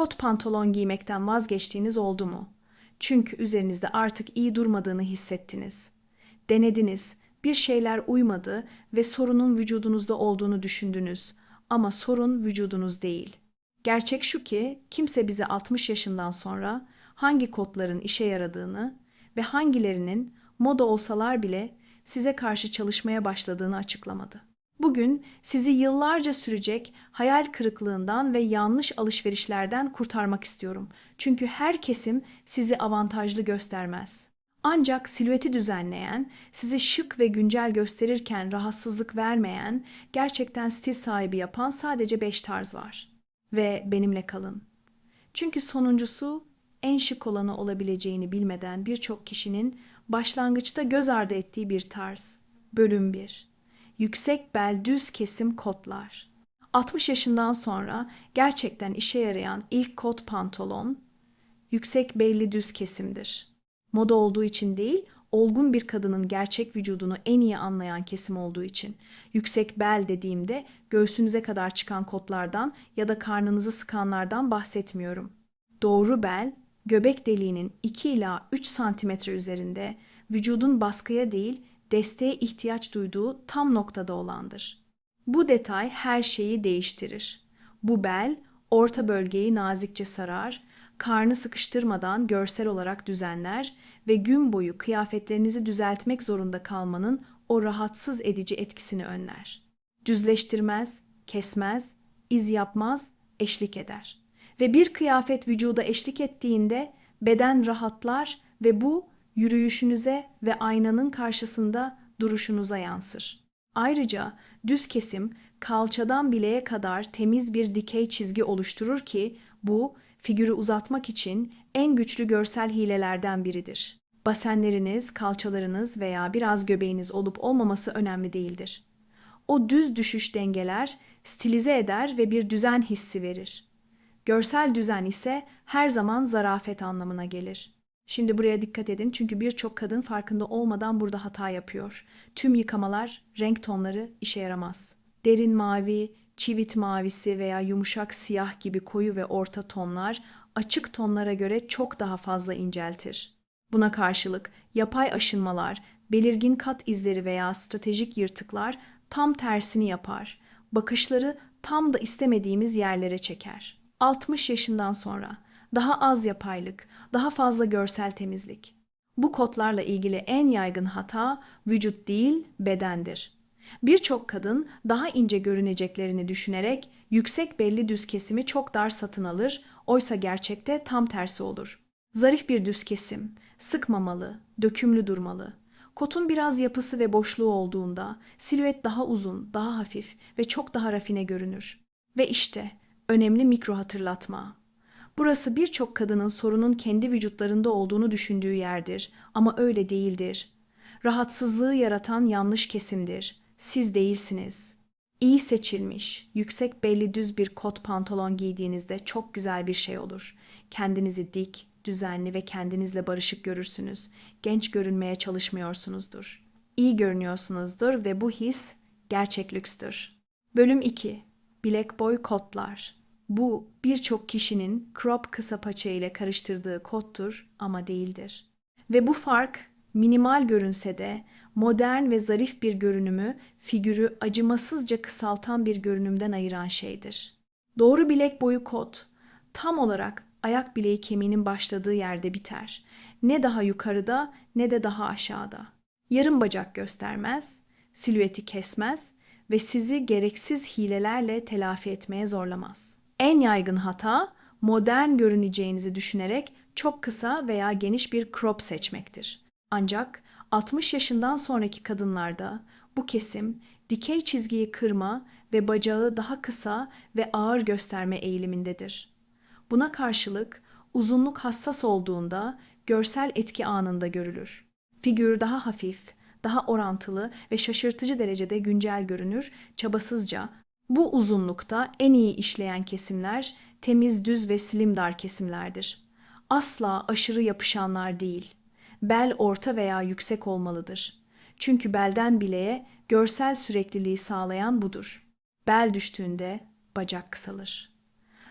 kot pantolon giymekten vazgeçtiğiniz oldu mu? Çünkü üzerinizde artık iyi durmadığını hissettiniz. Denediniz, bir şeyler uymadı ve sorunun vücudunuzda olduğunu düşündünüz ama sorun vücudunuz değil. Gerçek şu ki kimse bize 60 yaşından sonra hangi kodların işe yaradığını ve hangilerinin moda olsalar bile size karşı çalışmaya başladığını açıklamadı. Bugün sizi yıllarca sürecek hayal kırıklığından ve yanlış alışverişlerden kurtarmak istiyorum. Çünkü her kesim sizi avantajlı göstermez. Ancak silüeti düzenleyen, sizi şık ve güncel gösterirken rahatsızlık vermeyen, gerçekten stil sahibi yapan sadece 5 tarz var. Ve benimle kalın. Çünkü sonuncusu en şık olanı olabileceğini bilmeden birçok kişinin başlangıçta göz ardı ettiği bir tarz. Bölüm 1 yüksek bel düz kesim kotlar. 60 yaşından sonra gerçekten işe yarayan ilk kot pantolon yüksek belli düz kesimdir. Moda olduğu için değil, olgun bir kadının gerçek vücudunu en iyi anlayan kesim olduğu için. Yüksek bel dediğimde göğsünüze kadar çıkan kotlardan ya da karnınızı sıkanlardan bahsetmiyorum. Doğru bel, göbek deliğinin 2 ila 3 santimetre üzerinde vücudun baskıya değil desteğe ihtiyaç duyduğu tam noktada olandır. Bu detay her şeyi değiştirir. Bu bel orta bölgeyi nazikçe sarar, karnı sıkıştırmadan görsel olarak düzenler ve gün boyu kıyafetlerinizi düzeltmek zorunda kalmanın o rahatsız edici etkisini önler. Düzleştirmez, kesmez, iz yapmaz, eşlik eder. Ve bir kıyafet vücuda eşlik ettiğinde beden rahatlar ve bu yürüyüşünüze ve aynanın karşısında duruşunuza yansır. Ayrıca düz kesim kalçadan bileğe kadar temiz bir dikey çizgi oluşturur ki bu figürü uzatmak için en güçlü görsel hilelerden biridir. Basenleriniz, kalçalarınız veya biraz göbeğiniz olup olmaması önemli değildir. O düz düşüş dengeler stilize eder ve bir düzen hissi verir. Görsel düzen ise her zaman zarafet anlamına gelir. Şimdi buraya dikkat edin çünkü birçok kadın farkında olmadan burada hata yapıyor. Tüm yıkamalar, renk tonları işe yaramaz. Derin mavi, çivit mavisi veya yumuşak siyah gibi koyu ve orta tonlar açık tonlara göre çok daha fazla inceltir. Buna karşılık yapay aşınmalar, belirgin kat izleri veya stratejik yırtıklar tam tersini yapar. Bakışları tam da istemediğimiz yerlere çeker. 60 yaşından sonra daha az yapaylık, daha fazla görsel temizlik. Bu kodlarla ilgili en yaygın hata vücut değil bedendir. Birçok kadın daha ince görüneceklerini düşünerek yüksek belli düz kesimi çok dar satın alır, oysa gerçekte tam tersi olur. Zarif bir düz kesim, sıkmamalı, dökümlü durmalı. Kotun biraz yapısı ve boşluğu olduğunda silüet daha uzun, daha hafif ve çok daha rafine görünür. Ve işte önemli mikro hatırlatma. Burası birçok kadının sorunun kendi vücutlarında olduğunu düşündüğü yerdir ama öyle değildir. Rahatsızlığı yaratan yanlış kesimdir. Siz değilsiniz. İyi seçilmiş, yüksek belli düz bir kot pantolon giydiğinizde çok güzel bir şey olur. Kendinizi dik, düzenli ve kendinizle barışık görürsünüz. Genç görünmeye çalışmıyorsunuzdur. İyi görünüyorsunuzdur ve bu his gerçek lükstür. Bölüm 2 Bilek boy kotlar bu birçok kişinin crop kısa paça ile karıştırdığı kottur ama değildir. Ve bu fark minimal görünse de modern ve zarif bir görünümü figürü acımasızca kısaltan bir görünümden ayıran şeydir. Doğru bilek boyu kot tam olarak ayak bileği kemiğinin başladığı yerde biter. Ne daha yukarıda ne de daha aşağıda. Yarım bacak göstermez, silüeti kesmez ve sizi gereksiz hilelerle telafi etmeye zorlamaz. En yaygın hata modern görüneceğinizi düşünerek çok kısa veya geniş bir crop seçmektir. Ancak 60 yaşından sonraki kadınlarda bu kesim dikey çizgiyi kırma ve bacağı daha kısa ve ağır gösterme eğilimindedir. Buna karşılık uzunluk hassas olduğunda görsel etki anında görülür. Figür daha hafif, daha orantılı ve şaşırtıcı derecede güncel görünür, çabasızca bu uzunlukta en iyi işleyen kesimler temiz, düz ve slim dar kesimlerdir. Asla aşırı yapışanlar değil. Bel orta veya yüksek olmalıdır. Çünkü belden bileğe görsel sürekliliği sağlayan budur. Bel düştüğünde bacak kısalır.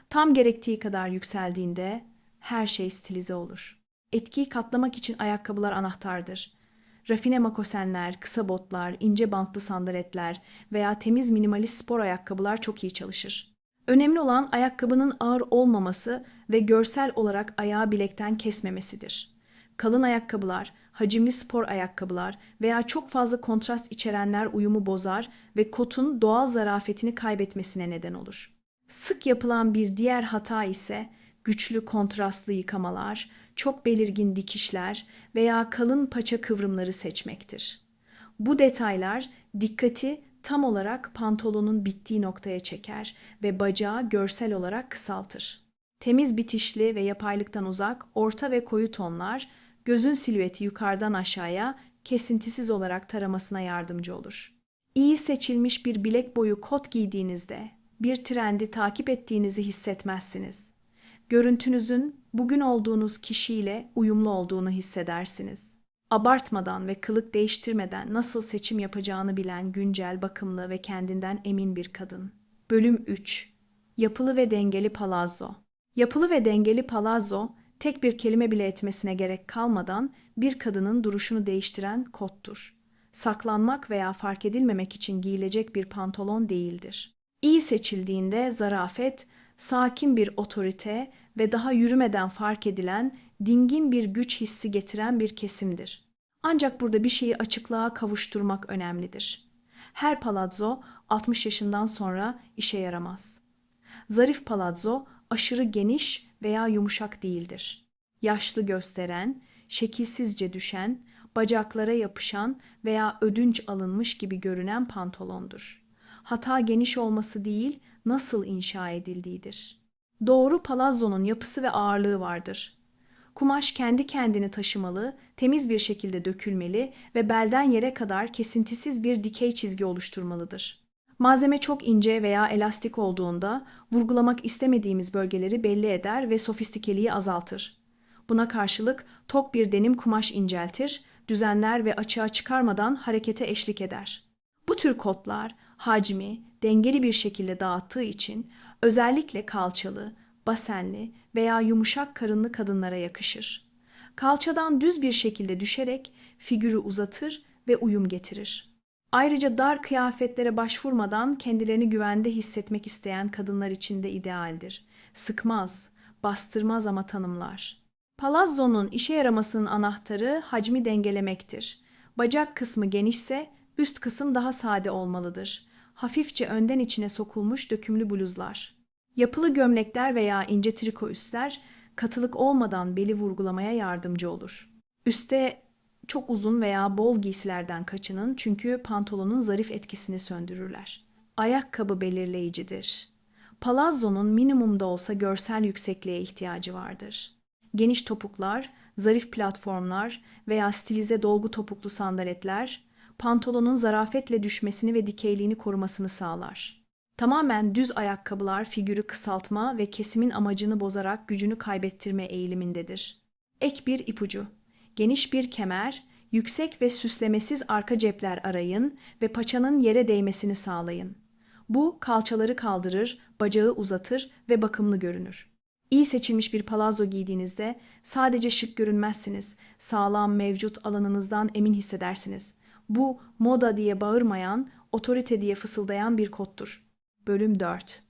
Tam gerektiği kadar yükseldiğinde her şey stilize olur. Etkiyi katlamak için ayakkabılar anahtardır. Rafine makosenler, kısa botlar, ince bantlı sandaletler veya temiz minimalist spor ayakkabılar çok iyi çalışır. Önemli olan ayakkabının ağır olmaması ve görsel olarak ayağı bilekten kesmemesidir. Kalın ayakkabılar, hacimli spor ayakkabılar veya çok fazla kontrast içerenler uyumu bozar ve kotun doğal zarafetini kaybetmesine neden olur. Sık yapılan bir diğer hata ise güçlü kontrastlı yıkamalar, çok belirgin dikişler veya kalın paça kıvrımları seçmektir. Bu detaylar dikkati tam olarak pantolonun bittiği noktaya çeker ve bacağı görsel olarak kısaltır. Temiz bitişli ve yapaylıktan uzak, orta ve koyu tonlar, gözün silüeti yukarıdan aşağıya kesintisiz olarak taramasına yardımcı olur. İyi seçilmiş bir bilek boyu kot giydiğinizde bir trendi takip ettiğinizi hissetmezsiniz. Görüntünüzün bugün olduğunuz kişiyle uyumlu olduğunu hissedersiniz. Abartmadan ve kılık değiştirmeden nasıl seçim yapacağını bilen güncel, bakımlı ve kendinden emin bir kadın. Bölüm 3 Yapılı ve dengeli palazzo Yapılı ve dengeli palazzo, tek bir kelime bile etmesine gerek kalmadan bir kadının duruşunu değiştiren kottur. Saklanmak veya fark edilmemek için giyilecek bir pantolon değildir. İyi seçildiğinde zarafet, sakin bir otorite ve daha yürümeden fark edilen dingin bir güç hissi getiren bir kesimdir. Ancak burada bir şeyi açıklığa kavuşturmak önemlidir. Her palazzo 60 yaşından sonra işe yaramaz. Zarif palazzo aşırı geniş veya yumuşak değildir. Yaşlı gösteren, şekilsizce düşen, bacaklara yapışan veya ödünç alınmış gibi görünen pantolondur. Hata geniş olması değil, nasıl inşa edildiğidir. Doğru palazzonun yapısı ve ağırlığı vardır. Kumaş kendi kendini taşımalı, temiz bir şekilde dökülmeli ve belden yere kadar kesintisiz bir dikey çizgi oluşturmalıdır. Malzeme çok ince veya elastik olduğunda vurgulamak istemediğimiz bölgeleri belli eder ve sofistikeliği azaltır. Buna karşılık tok bir denim kumaş inceltir, düzenler ve açığa çıkarmadan harekete eşlik eder. Bu tür kotlar hacmi dengeli bir şekilde dağıttığı için özellikle kalçalı, basenli veya yumuşak karınlı kadınlara yakışır. Kalçadan düz bir şekilde düşerek figürü uzatır ve uyum getirir. Ayrıca dar kıyafetlere başvurmadan kendilerini güvende hissetmek isteyen kadınlar için de idealdir. Sıkmaz, bastırmaz ama tanımlar. Palazzo'nun işe yaramasının anahtarı hacmi dengelemektir. Bacak kısmı genişse üst kısım daha sade olmalıdır. Hafifçe önden içine sokulmuş dökümlü bluzlar. Yapılı gömlekler veya ince triko üstler katılık olmadan beli vurgulamaya yardımcı olur. Üste çok uzun veya bol giysilerden kaçının çünkü pantolonun zarif etkisini söndürürler. Ayakkabı belirleyicidir. Palazzo'nun minimumda olsa görsel yüksekliğe ihtiyacı vardır. Geniş topuklar, zarif platformlar veya stilize dolgu topuklu sandaletler pantolonun zarafetle düşmesini ve dikeyliğini korumasını sağlar. Tamamen düz ayakkabılar figürü kısaltma ve kesimin amacını bozarak gücünü kaybettirme eğilimindedir. Ek bir ipucu. Geniş bir kemer, yüksek ve süslemesiz arka cepler arayın ve paçanın yere değmesini sağlayın. Bu kalçaları kaldırır, bacağı uzatır ve bakımlı görünür. İyi seçilmiş bir palazzo giydiğinizde sadece şık görünmezsiniz, sağlam mevcut alanınızdan emin hissedersiniz. Bu moda diye bağırmayan, otorite diye fısıldayan bir kodtur. Bölüm 4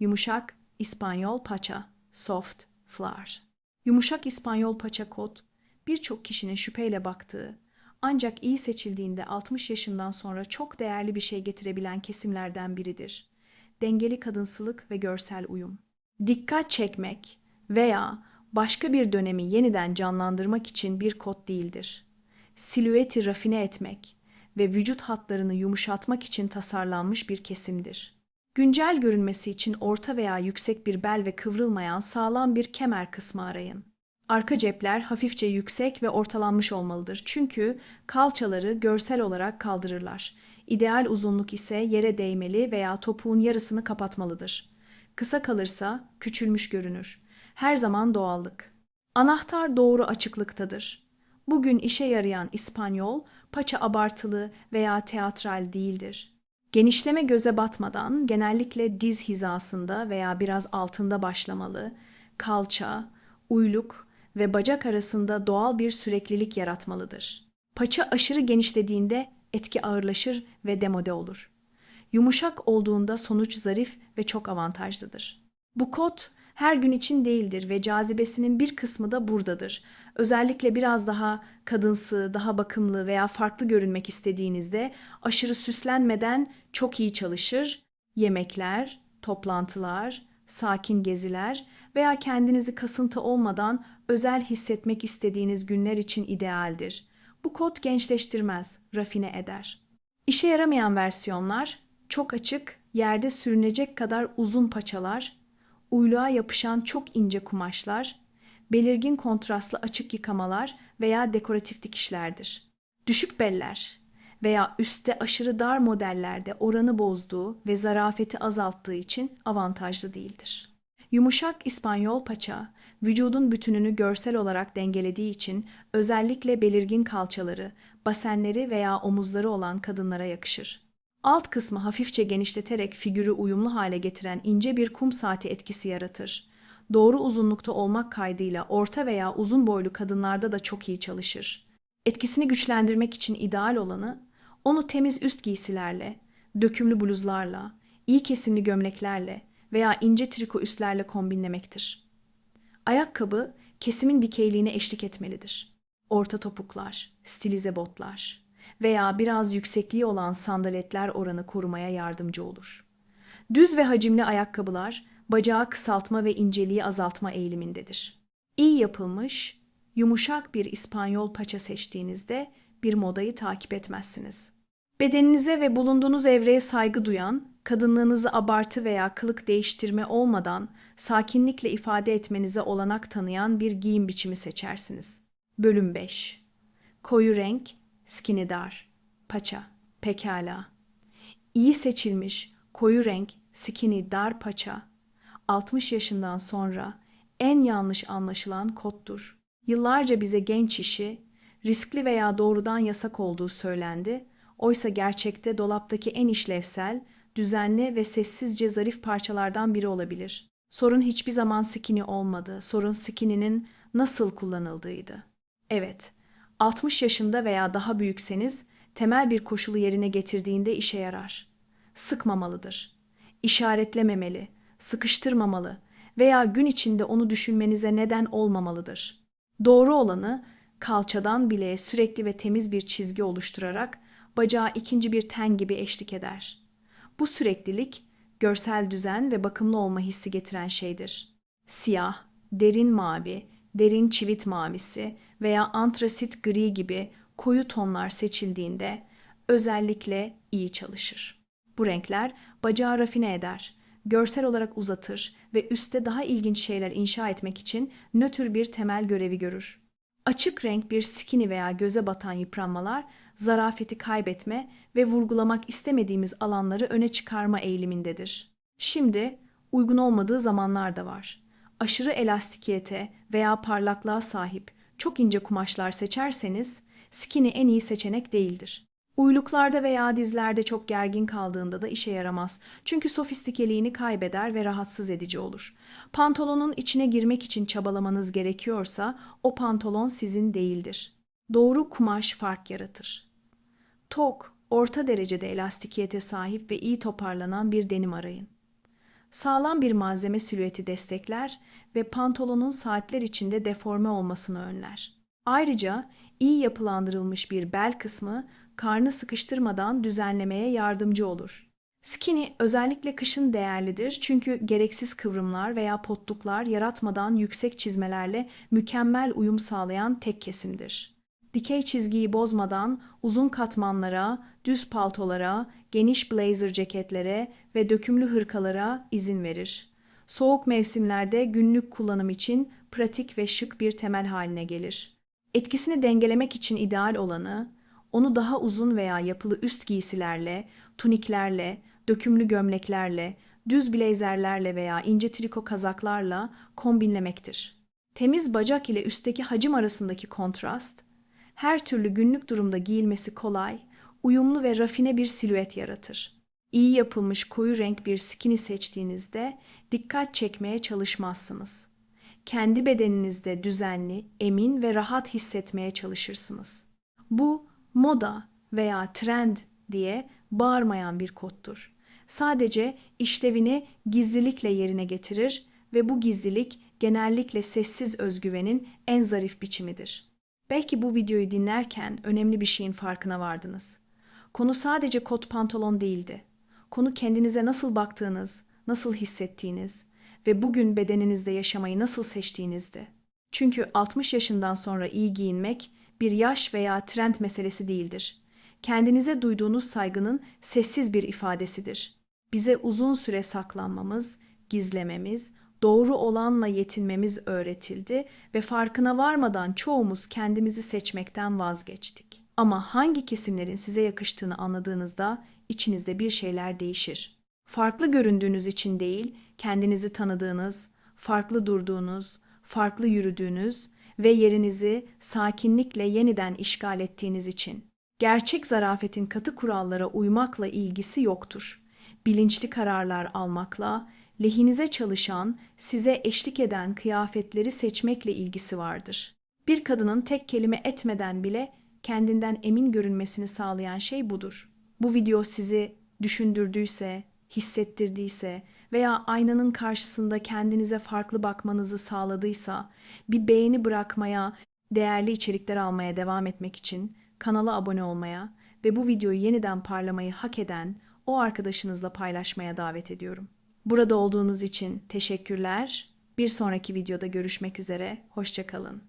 Yumuşak İspanyol paça, soft flour. Yumuşak İspanyol paça kot, birçok kişinin şüpheyle baktığı, ancak iyi seçildiğinde 60 yaşından sonra çok değerli bir şey getirebilen kesimlerden biridir. Dengeli kadınsılık ve görsel uyum. Dikkat çekmek veya başka bir dönemi yeniden canlandırmak için bir kod değildir. Silüeti rafine etmek ve vücut hatlarını yumuşatmak için tasarlanmış bir kesimdir. Güncel görünmesi için orta veya yüksek bir bel ve kıvrılmayan sağlam bir kemer kısmı arayın. Arka cepler hafifçe yüksek ve ortalanmış olmalıdır. Çünkü kalçaları görsel olarak kaldırırlar. İdeal uzunluk ise yere değmeli veya topuğun yarısını kapatmalıdır. Kısa kalırsa küçülmüş görünür. Her zaman doğallık. Anahtar doğru açıklıktadır. Bugün işe yarayan İspanyol, paça abartılı veya teatral değildir. Genişleme göze batmadan genellikle diz hizasında veya biraz altında başlamalı, kalça, uyluk ve bacak arasında doğal bir süreklilik yaratmalıdır. Paça aşırı genişlediğinde etki ağırlaşır ve demode olur. Yumuşak olduğunda sonuç zarif ve çok avantajlıdır. Bu kot her gün için değildir ve cazibesinin bir kısmı da buradadır. Özellikle biraz daha kadınsı, daha bakımlı veya farklı görünmek istediğinizde aşırı süslenmeden çok iyi çalışır. Yemekler, toplantılar, sakin geziler veya kendinizi kasıntı olmadan özel hissetmek istediğiniz günler için idealdir. Bu kod gençleştirmez, rafine eder. İşe yaramayan versiyonlar çok açık, yerde sürünecek kadar uzun paçalar, uyluğa yapışan çok ince kumaşlar, belirgin kontrastlı açık yıkamalar veya dekoratif dikişlerdir. Düşük beller veya üstte aşırı dar modellerde oranı bozduğu ve zarafeti azalttığı için avantajlı değildir. Yumuşak İspanyol paça, vücudun bütününü görsel olarak dengelediği için özellikle belirgin kalçaları, basenleri veya omuzları olan kadınlara yakışır. Alt kısmı hafifçe genişleterek figürü uyumlu hale getiren ince bir kum saati etkisi yaratır. Doğru uzunlukta olmak kaydıyla orta veya uzun boylu kadınlarda da çok iyi çalışır. Etkisini güçlendirmek için ideal olanı, onu temiz üst giysilerle, dökümlü bluzlarla, iyi kesimli gömleklerle veya ince triko üstlerle kombinlemektir. Ayakkabı kesimin dikeyliğine eşlik etmelidir. Orta topuklar, stilize botlar, veya biraz yüksekliği olan sandaletler oranı korumaya yardımcı olur. Düz ve hacimli ayakkabılar bacağı kısaltma ve inceliği azaltma eğilimindedir. İyi yapılmış, yumuşak bir İspanyol paça seçtiğinizde bir modayı takip etmezsiniz. Bedeninize ve bulunduğunuz evreye saygı duyan, kadınlığınızı abartı veya kılık değiştirme olmadan sakinlikle ifade etmenize olanak tanıyan bir giyim biçimi seçersiniz. Bölüm 5 Koyu renk, Skinny dar, paça, pekala. İyi seçilmiş, koyu renk, skinny dar paça. 60 yaşından sonra en yanlış anlaşılan koddur. Yıllarca bize genç işi, riskli veya doğrudan yasak olduğu söylendi. Oysa gerçekte dolaptaki en işlevsel, düzenli ve sessizce zarif parçalardan biri olabilir. Sorun hiçbir zaman skinny olmadı. Sorun skinny'nin nasıl kullanıldığıydı. Evet, 60 yaşında veya daha büyükseniz temel bir koşulu yerine getirdiğinde işe yarar. Sıkmamalıdır. İşaretlememeli, sıkıştırmamalı veya gün içinde onu düşünmenize neden olmamalıdır. Doğru olanı kalçadan bileğe sürekli ve temiz bir çizgi oluşturarak bacağı ikinci bir ten gibi eşlik eder. Bu süreklilik görsel düzen ve bakımlı olma hissi getiren şeydir. Siyah, derin mavi, derin çivit mavisi veya antrasit gri gibi koyu tonlar seçildiğinde özellikle iyi çalışır. Bu renkler bacağı rafine eder, görsel olarak uzatır ve üstte daha ilginç şeyler inşa etmek için nötr bir temel görevi görür. Açık renk bir skinny veya göze batan yıpranmalar zarafeti kaybetme ve vurgulamak istemediğimiz alanları öne çıkarma eğilimindedir. Şimdi uygun olmadığı zamanlar da var aşırı elastikiyete veya parlaklığa sahip çok ince kumaşlar seçerseniz skinny en iyi seçenek değildir. Uyluklarda veya dizlerde çok gergin kaldığında da işe yaramaz. Çünkü sofistikeliğini kaybeder ve rahatsız edici olur. Pantolonun içine girmek için çabalamanız gerekiyorsa o pantolon sizin değildir. Doğru kumaş fark yaratır. Tok, orta derecede elastikiyete sahip ve iyi toparlanan bir denim arayın sağlam bir malzeme silüeti destekler ve pantolonun saatler içinde deforme olmasını önler. Ayrıca iyi yapılandırılmış bir bel kısmı karnı sıkıştırmadan düzenlemeye yardımcı olur. Skinny özellikle kışın değerlidir çünkü gereksiz kıvrımlar veya potluklar yaratmadan yüksek çizmelerle mükemmel uyum sağlayan tek kesimdir dikey çizgiyi bozmadan uzun katmanlara, düz paltolara, geniş blazer ceketlere ve dökümlü hırkalara izin verir. Soğuk mevsimlerde günlük kullanım için pratik ve şık bir temel haline gelir. Etkisini dengelemek için ideal olanı, onu daha uzun veya yapılı üst giysilerle, tuniklerle, dökümlü gömleklerle, düz blazerlerle veya ince triko kazaklarla kombinlemektir. Temiz bacak ile üstteki hacim arasındaki kontrast, her türlü günlük durumda giyilmesi kolay, uyumlu ve rafine bir silüet yaratır. iyi yapılmış koyu renk bir skinny seçtiğinizde dikkat çekmeye çalışmazsınız. Kendi bedeninizde düzenli, emin ve rahat hissetmeye çalışırsınız. Bu moda veya trend diye bağırmayan bir koddur. Sadece işlevini gizlilikle yerine getirir ve bu gizlilik genellikle sessiz özgüvenin en zarif biçimidir. Belki bu videoyu dinlerken önemli bir şeyin farkına vardınız. Konu sadece kot pantolon değildi. Konu kendinize nasıl baktığınız, nasıl hissettiğiniz ve bugün bedeninizde yaşamayı nasıl seçtiğinizdi. Çünkü 60 yaşından sonra iyi giyinmek bir yaş veya trend meselesi değildir. Kendinize duyduğunuz saygının sessiz bir ifadesidir. Bize uzun süre saklanmamız, gizlememiz, doğru olanla yetinmemiz öğretildi ve farkına varmadan çoğumuz kendimizi seçmekten vazgeçtik. Ama hangi kesimlerin size yakıştığını anladığınızda içinizde bir şeyler değişir. Farklı göründüğünüz için değil, kendinizi tanıdığınız, farklı durduğunuz, farklı yürüdüğünüz ve yerinizi sakinlikle yeniden işgal ettiğiniz için. Gerçek zarafetin katı kurallara uymakla ilgisi yoktur. Bilinçli kararlar almakla, lehinize çalışan, size eşlik eden kıyafetleri seçmekle ilgisi vardır. Bir kadının tek kelime etmeden bile kendinden emin görünmesini sağlayan şey budur. Bu video sizi düşündürdüyse, hissettirdiyse veya aynanın karşısında kendinize farklı bakmanızı sağladıysa, bir beğeni bırakmaya, değerli içerikler almaya devam etmek için kanala abone olmaya ve bu videoyu yeniden parlamayı hak eden o arkadaşınızla paylaşmaya davet ediyorum. Burada olduğunuz için teşekkürler. Bir sonraki videoda görüşmek üzere. Hoşçakalın.